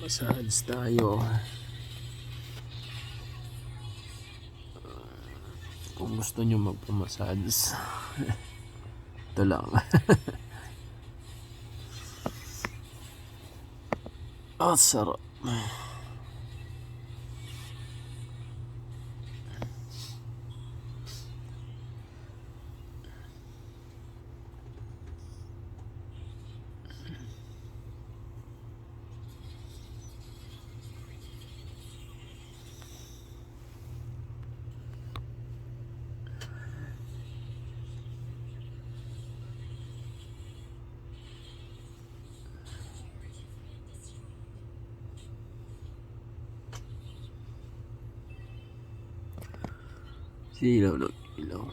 Massage tayo. Kung gusto nyo magpamassage, ito lang. Ah, sarap. Silaw ng ilaw.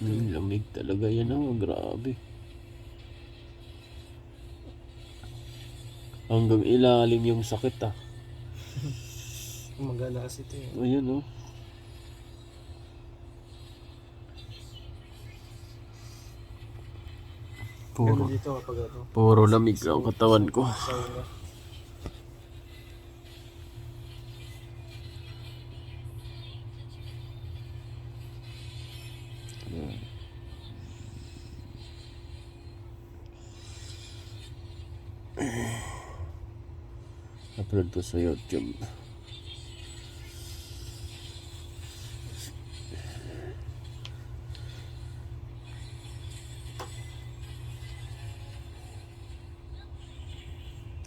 Ang lamig talaga yan oh, grabe. Hanggang ilalim yung sakit ah. Magalas ito eh. Ayan oh. Puro, dito kapag ano. puro lamig ang katawan ko. Upload to sa YouTube.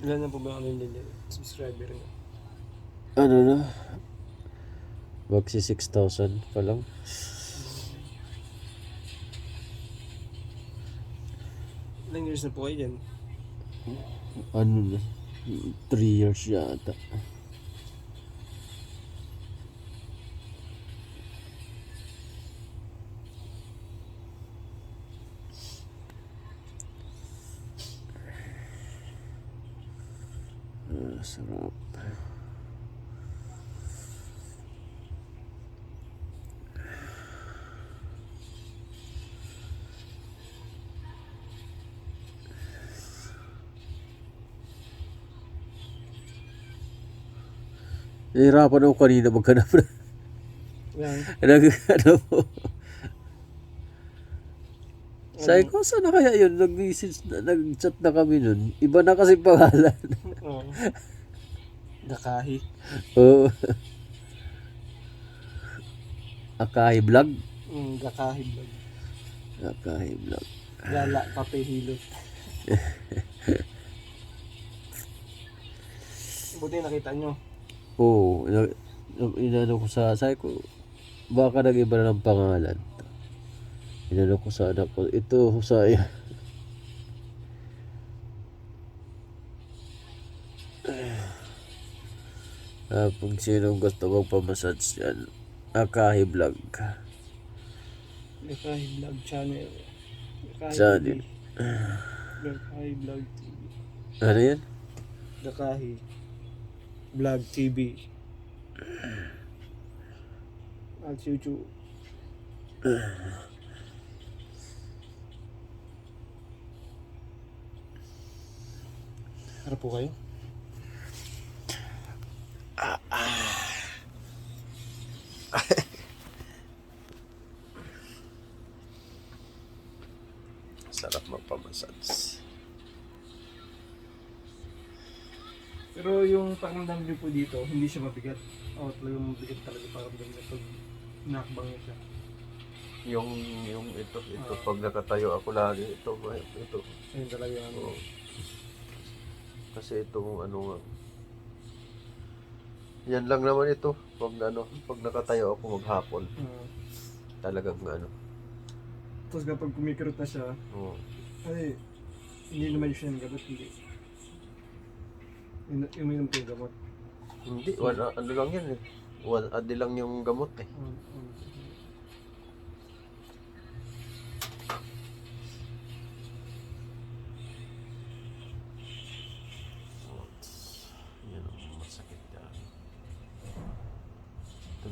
Ilan na po ba nilili? Subscriber niyo? Ano na? Magsi 6,000 pa lang. Ilang years na po kayo dyan? Ano na? 3 years yata. Ah, sarap. Nahirapan ako kanina maghanap na. Yan. Nag, ano po. Sabi ko, saan na kaya yun? Nag-chat na kami nun. Iba na kasi pangalan. Oo. Dakahi. Oo. Akahi vlog? Mm, Dakahi vlog. Akahi vlog. Gala, kape, hilot. Buti nakita nyo. Oo. Oh, inano ko sa, sabi ko, baka nag-iba na ng pangalan. Inano ko sa anak ko, ito, Husaya. Ah, kung sinong gusto magpamassage yan, Akahi vlog. Dakahi vlog channel. Dakahi Channel. TV. Dakahi vlog TV. Ano yan? Dakahi vlog TV. At YouTube. Harap po kayo? Sarap magpamassage. Pero yung pakiramdam niyo po dito, hindi siya mabigat. O talagang mabigat talaga pakiramdam niya pag nakbang niya siya. Yung, yung ito, ito, Ah. pag nakatayo ako lagi, ito, ito. Ayun talaga yung ano. Oo. Kasi itong ano nga. Yan lang naman ito. Pag ano, pag nakatayo ako maghapon, Ah. talagang ano. tapos kapag kumikirot na siya, Oo. ay, hindi naman siya yung gamot, hindi. In- Uminom ko yung gamot. Hindi, wala, ano lang yan eh. One adi lang yung gamot eh. Um, um,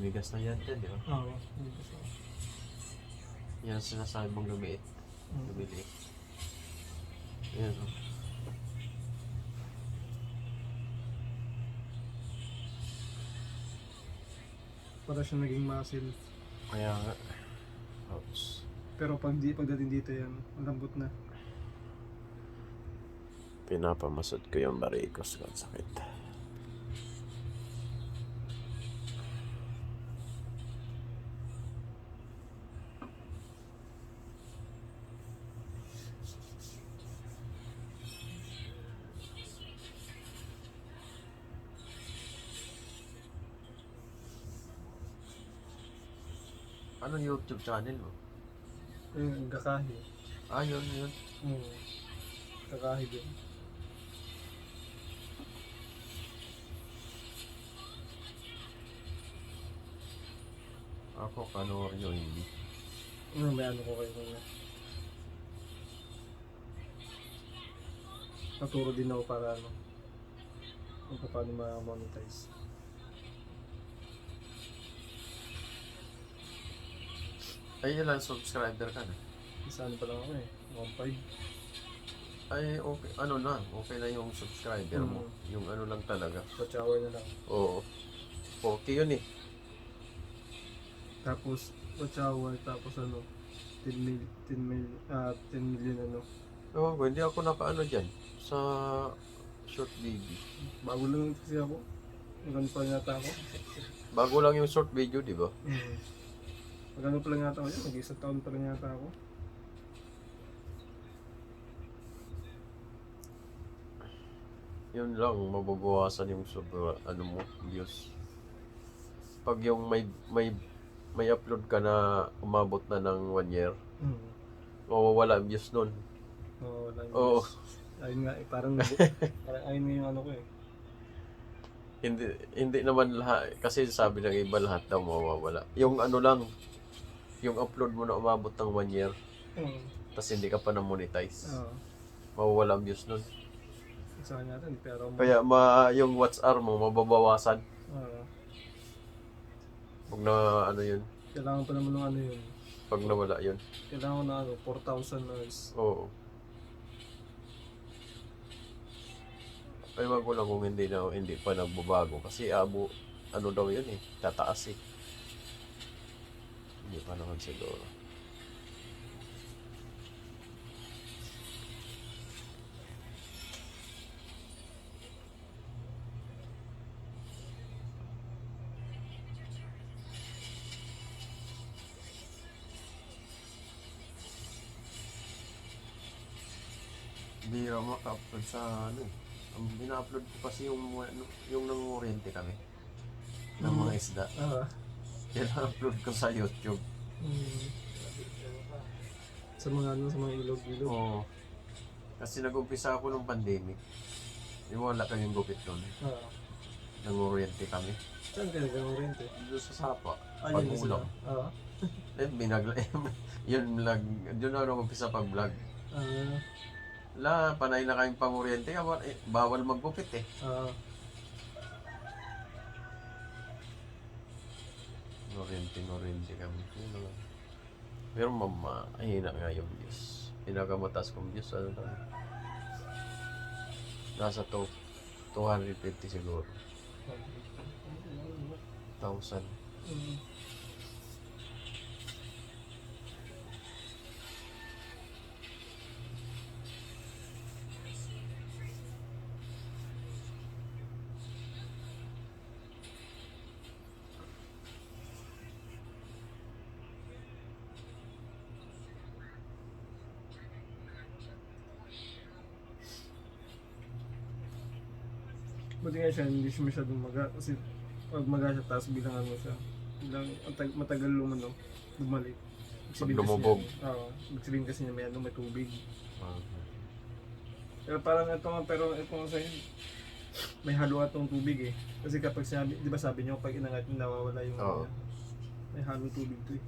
bigas na yan di ba? Oo. Ko siya. Yan sinasabi mong lumiit. Mm. Lumili. Yan, oh. Para siya naging muscle. Kaya nga. Ouch. Pero pag di, pagdating dito yan, malambot na. Pinapamasod ko yung barikos ko. Ang sakit. Anong YouTube channel mo? Yung kakahi. Ah, yun, yun. Oo. Kakahi din. Ako, panoorin nyo hindi. Ano, may ano ko kayo muna. Naturo din ako para ano. Kung paano ma-monetize. Ay, ilan subscriber ka na? Isa ano pa lang ako eh. 1.5. Ay, okay. Ano na? Okay na yung subscriber mo. Yung ano lang talaga. Watch hour na lang. Oo. Okay yun eh. Tapos, watch hour. Tapos ano. 10 mil, 10 mil, ah, 10 million ano. Oo, hindi ako nakaano dyan. Sa short video. Bago lang kasi ako. Magano pa yata ako. Bago lang yung short video, di ba? Magano pa lang yata ako yun. Mag-isang taon pa lang yata ako. Yun lang, mababawasan yung sobra, ano mo, views. Pag yung may, may, may upload ka na umabot na ng one year, Mm. mawawala ang views nun. Oo, wala yung Oo. Ayun nga, eh, parang, parang ayun nga yung ano ko eh. Hindi hindi naman lahat kasi sabi ng iba lahat daw mawawala. Yung ano lang yung upload mo na umabot ng one year Mm. tapos hindi ka pa na monetize. Oo. Mawawala ang views nun. Sa natin, pero Kaya ma yung watch hour mo mababawasan Oo. pag na ano yun, kailangan pa naman ng ano yun. pag nawala yun. Kailangan ko na ano, 4,000 hours. Oo. Ay wag ko lang kung hindi na hindi pa nagbabago kasi abo ano daw yun eh, tataas eh. Hindi pa naman siguro. Bira maka-upload sa ano eh. Ang ina-upload ko kasi yung ano, yung nangungurente kami ng mga isda. Oo. Yan upload ko sa YouTube. Mm. Sa mga ano, sa mga ilog-ilog. Oo. Kasi nag-umpisa ako nung pandemic. Yung wala kaming gupit doon. Oo. Nangungurente kami. Saan ka eh? Doon sa Sapa. Ah, yun din sila. Pag-ulam. Oo. Eh, binag... yun lang. Doon na ako umpisa pag-vlog. Ah, Wala, panay na kaming panguriente. Bawal, eh, bawal maggupit eh. ah, Ngurente kami. Lang. Pero mama, ahina nga yung views. Pinakamataas kong views, ano lang. Nasa to, 250 siguro. 1,000. Mm. Buti nga siya, hindi siya masyadong maga. Kasi pag maga siya, tapos bilangan mo siya. Bilang, matag- matagal lumano, bumalik. Kasi lumubog. Oo. Ibig sabihin kasi niya may ano, may tubig. Ah, Pero parang ito nga, pero ito nga sa'yo, may halo atong tubig eh. Kasi kapag sinabi, di ba sabi niyo, pag inangat niyo, nawawala yung Oo. ano. May halong tubig to eh.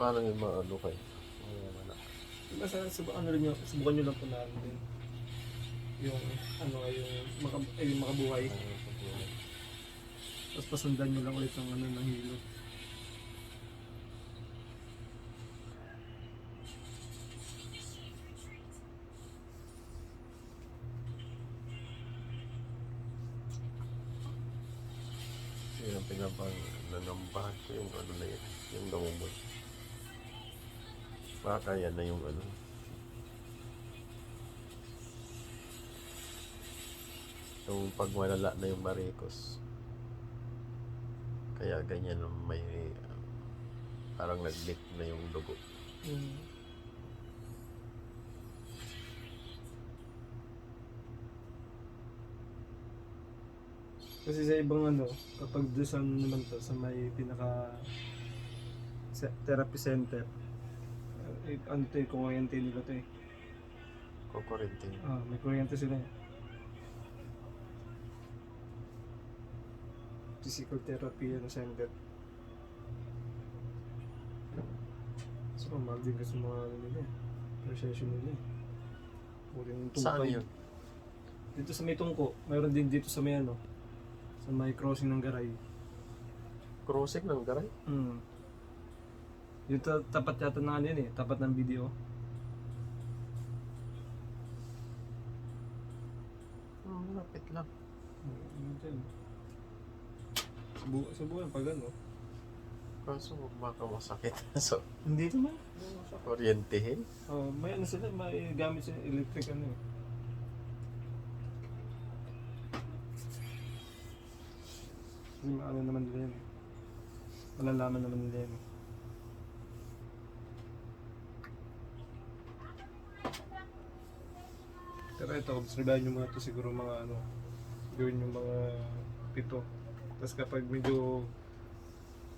Paano yung mga ano kayo? Wala, wala. basta sub, ano rin yun, subukan nyo lang po na ano din. Yung, ano, yung, maka, eh, yung makabuhay. Tapos pasundan nyo lang ulit ang ano ng hilo. Yun ang pinapang nanambahan ko yung ano na yun, yung gamumot. Baka yan na yung ano. Yung pag malala na yung marikos. Kaya ganyan may parang nag-leak na yung dugo. Hmm. Kasi sa ibang ano, kapag doon ano naman to, sa may pinaka therapy center, eh, ano to eh, kuryente nila to eh. Kukurente. Ah, may kuryente sila eh. Physical therapy ano, center. So, mahal din kasi mga ano nila eh. Per session nila eh. Puri ng Saan tungkay. yun? Dito sa may tungko, mayroon din dito sa may ano, sa may crossing ng Garay. Crossing ng garay? Hmm. Dito tapat yata ng ano yun eh, tapat ng video. Hmm, lapit lang. Ano dyan? Subu subukan pag ano. Kaso baka masakit. so, Hindi naman. kuryentehin. Oh, may ano sila, may gamit sila electric ano eh. Kasi ano naman nila yan. eh. Malalaman naman nila yan. eh. Pero ito, obserbahan nyo mga ito siguro mga ano, gawin yung mga pito. Tapos kapag medyo,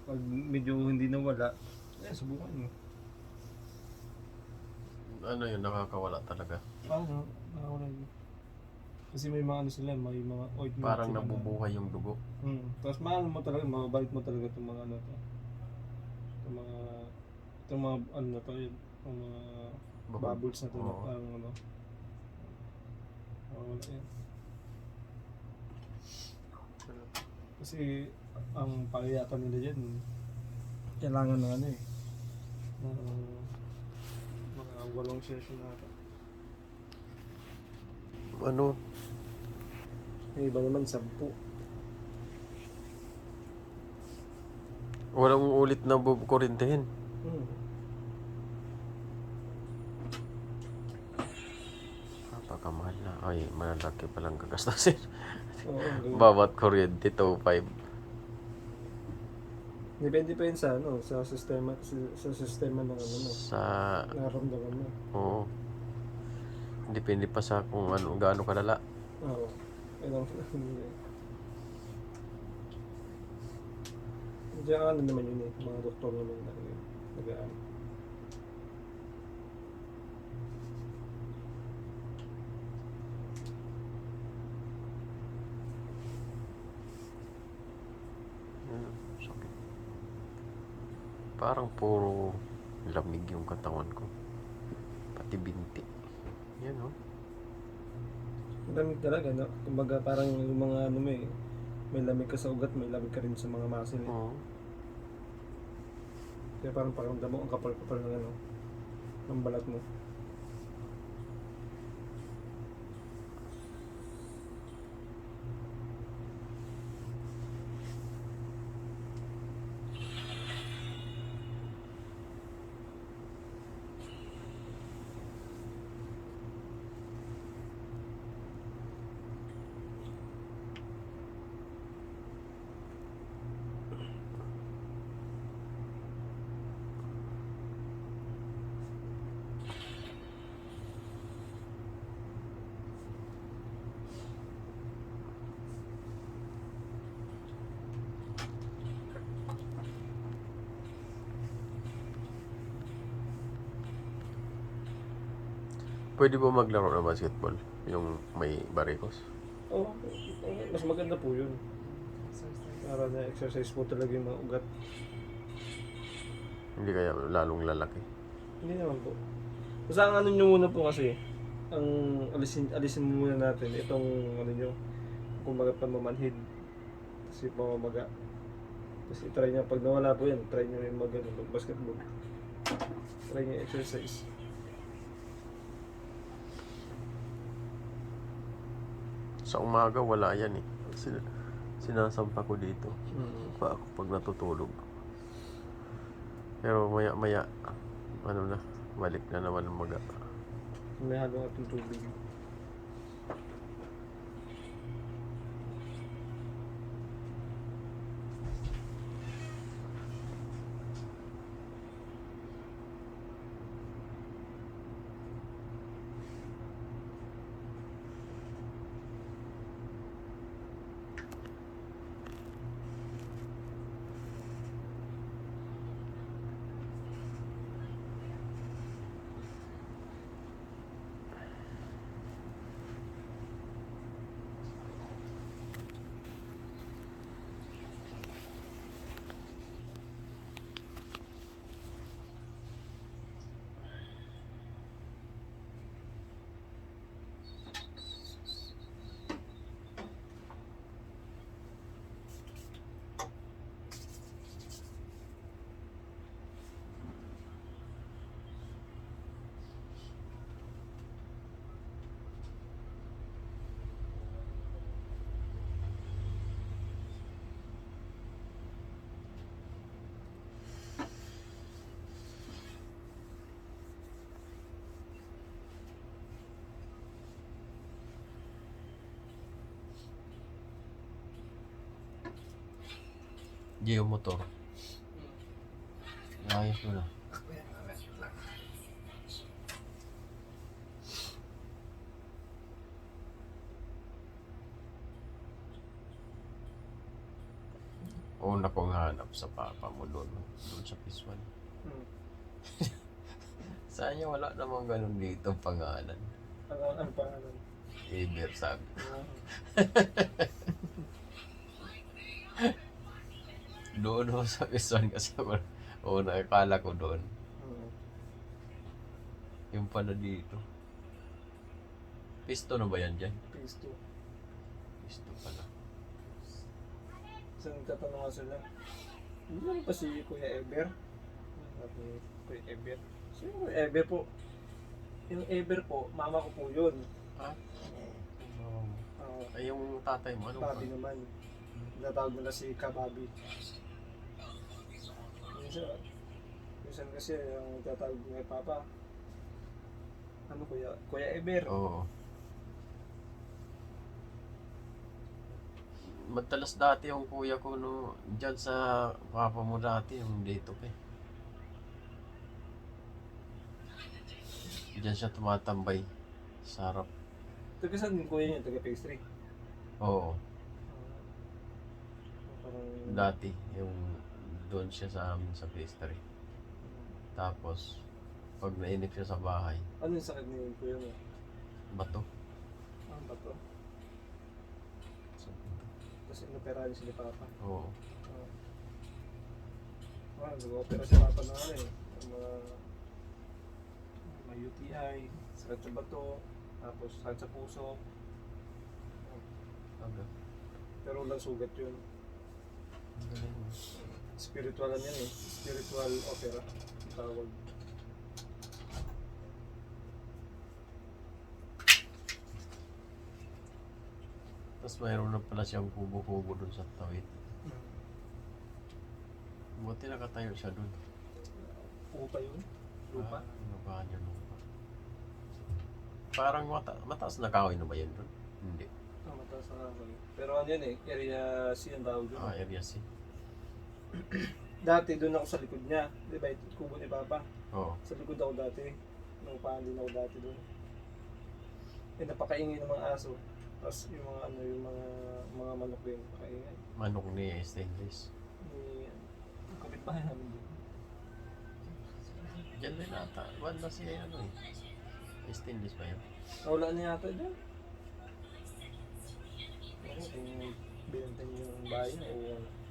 pag medyo hindi nawala, eh, subukan mo. Ano yun, nakakawala talaga. Paano? Nakawala yun. Kasi may mga ano sila, may mga ointment. Parang sila na- nabubuhay yung dugo. Hmm. Tapos mahal mo talaga, mababait mo talaga itong mga ano to. Itong mga, itong mga ano na to, yun. Itong mga Bubble. bubbles na to, na Oo. parang ano. Kasi ang pangayatan nila dyan, kailangan na ano eh. ng mga walong session na ata. Ano, Yung iba naman, sampu. walang ulit na bubukurintehin. Hmm. Napakamahal na. Ay, malalaki palang gagastasin. Oo. Bawat kuryente, 2.5. Depende pa yun sa ano, sa sistema, sa, sa sistema ng ano mo, Sa, nararamdaman mo. oo. Depende pa sa kung ano, gaano kalala. Oo. Ayun ang Diyan ano naman yun eh, mga doktor naman na yun. Nag-aan. Hmm, sakit. Parang puro lamig yung katawan ko. Pati binti. Yan, oh. Lamig talaga, no? Kumbaga parang yung mga ano mo eh, may lamig ka sa ugat, may lamig ka rin sa mga muscle eh. Oo. Kaya parang pakiramdam mo, ang kapal-kapal ng ano, ng balat mo. Pwede ba maglaro ng basketball? Yung may barikos? Oo, oh, mas maganda po yun. Para na-exercise po talaga yung mga ugat. Hindi kaya lalong lalaki. Hindi naman po. Basta ang ano nyo muna po kasi, ang alisin, alisin muna natin itong ano nyo, kumbaga pamamanhid. Kasi pamamaga. Tapos itry nyo, pag nawala po yan, try nyo yung ano, mag basketball. Try nyo exercise. Sa umaga wala yan eh. Sin- sinasampa ko dito. Mm. Pa ako pag natutulog. Pero maya maya ano na balik na naman maga. May halo natin tubig. Geo motor. Ayos mo na. Una kong hanap sa papa mo doon. Doon sa Piswan. Mm. Saan niya wala namang ganun dito pangalan. Ano, ano pa ano? Eber sabi. Ah, Doon sa Piswan kasi ako una akala ko doon. mm. Yung pala dito. Pisto na ba yan dyan? 2. Pisto pala. So, nagtatanong sila. Hindi pa si Kuya Eber. Sabi ni Kuya Eber. Sino Kuya Eber po? Yung Eber po, mama ko po yun. Ah? Uh, Ay, yung tatay mo, ano ba? Babi naman. Natawag nila si Kababi. Minsan, minsan kasi ang tatawag ni Papa. Ano kuya? Kuya Eber. Oo. Madalas dati yung kuya ko no, dyan sa papa mo dati, yung dito pa eh. Diyan siya tumatambay sa harap. Taga saan yung kuya niya? Taga pastry. Oo, parang... dati. Yung doon siya sa amin sa pastry. Tapos, pag nainip siya sa bahay, Ano yung sakit ni kuya mo? bato. Ano ba to? Tapos inoperahan si Papa. Oo. Ah, nag-opera si Papa na ano eh. Ang mga may UTI, sakit sa bato, tapos sakit sa puso. Pero walang sugat yun. Ang galing. Spiritual yan eh. Spiritual opera. Tawag. Tapos mayroon na pala siyang kubo-kubo doon sa tawid. Buti nakatayo siya doon. Upa yun. Lupa. Ah, ano ba niya lupa? Parang mata mataas na kahoy na ba yan doon? Hindi. Ah, mataas na ako. Pero ano yun eh, area C ang tawag yun. Ah, area C. Dati doon ako sa likod niya. Di ba? Kubo ni Papa. Oo. Sa likod ako dati. Naupahan din ako dati doon. Eh, napakaingay ng mga aso. Tapos yung mga ano, yung mga mga manok din, napakaingay. Manok ni stainless. Ni, yung kapitbahay namin doon. Diyan din ata. Wala si ano eh. Stainless ba yan? Nawala na yata dyan. Ano kung binenta niyo yung bahay niya o.